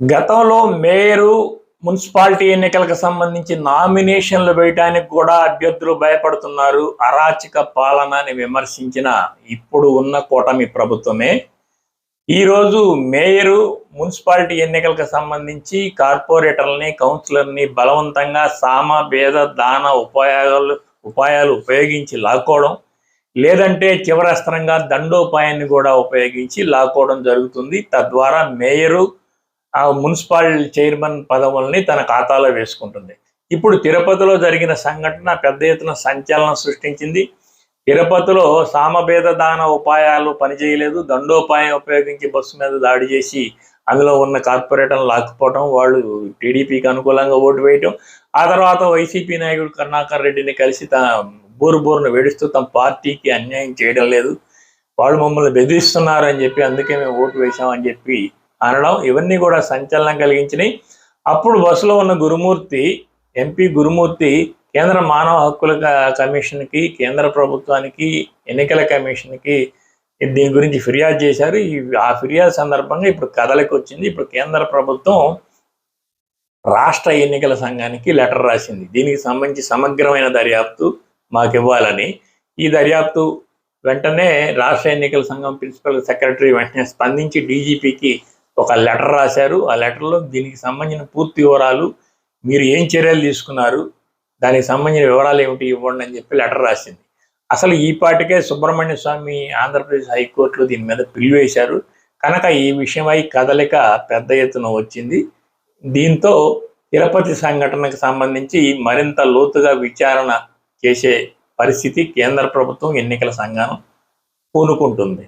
గతంలో mayor municipality ఎన్నికలకు సంబంధించి నామినేషన్లు వేయడానికి కూడా అభ్యర్థులు భయపడుతున్నారు. అరాచక పాలన అని విమర్శించిన ఇప్పుడు ఉన్న కూటమి ప్రభుత్వమే. ఈరోజు మేయరు మున్సిపాలిటీ ఎన్నికలకు సంబంధించి కార్పొరేటర్లని కౌన్సిలర్ని బలవంతంగా సామ భేద దాన ఉపాయాలు ఉపాయాలు ఉపయోగించి లాక్కోవడం లేదంటే చివరస్త్రంగా దండోపాయాన్ని కూడా ఉపయోగించి లాక్కోవడం జరుగుతుంది. తద్వారా మేయరు ఆ మున్సిపల్ చైర్మన్ పదవుల్ని తన ఖాతాలో వేసుకుంటుంది. ఇప్పుడు తిరుపతిలో జరిగిన సంఘటన పెద్ద ఎత్తున సంచలనం సృష్టించింది. తిరుపతిలో సామభేద దాన ఉపాయాలు పనిచేయలేదు. దండోపాయం ఉపయోగించి బస్సు మీద దాడి చేసి అందులో ఉన్న కార్పొరేటర్లు లాక్కుపోవడం వాళ్ళు టీడీపీకి అనుకూలంగా ఓటు వేయటం. ఆ తర్వాత వైసీపీ నాయకుడు కరుణాకర్ రెడ్డిని కలిసి తన బోరు బోరును వేడిస్తూ తమ పార్టీకి అన్యాయం చేయడం లేదు. వాళ్ళు మమ్మల్ని బెదిరిస్తున్నారు అని చెప్పి అందుకే మేము ఓటు వేశామని చెప్పి అనడం ఇవన్నీ కూడా సంచలనం కలిగించినాయి. అప్పుడు బస్సులో ఉన్న గురుమూర్తి ఎంపీ గురుమూర్తి కేంద్ర మానవ హక్కుల కమిషన్కి కేంద్ర ప్రభుత్వానికి ఎన్నికల కమిషన్కి దీని గురించి ఫిర్యాదు చేశారు. ఆ ఫిర్యాదు సందర్భంగా ఇప్పుడు కథలకు వచ్చింది ఇప్పుడు కేంద్ర ప్రభుత్వం రాష్ట్ర ఎన్నికల సంఘానికి లెటర్ రాసింది. దీనికి సంబంధించి సమగ్రమైన దర్యాప్తు మాకు ఇవ్వాలని ఈ దర్యాప్తు వెంటనే రాష్ట్ర ఎన్నికల సంఘం ప్రిన్సిపల్ సెక్రటరీ వెంటనే స్పందించి డీజీపీకి ఒక లెటర్ రాశారు. ఆ లెటర్లో దీనికి సంబంధించిన పూర్తి వివరాలు మీరు ఏం చర్యలు తీసుకున్నారు దానికి సంబంధించిన వివరాలు ఏమిటి ఇవ్వండి అని చెప్పి లెటర్ రాసింది. అసలు ఈ పాటికే సుబ్రహ్మణ్య స్వామి ఆంధ్రప్రదేశ్ హైకోర్టులో దీని మీద పిలివేశారు వేశారు. కనుక ఈ విషయమై కదలిక పెద్ద ఎత్తున వచ్చింది. దీంతో తిరుపతి సంఘటనకు సంబంధించి మరింత లోతుగా విచారణ చేసే పరిస్థితి కేంద్ర ప్రభుత్వం ఎన్నికల సంఘం పూనుకుంటుంది.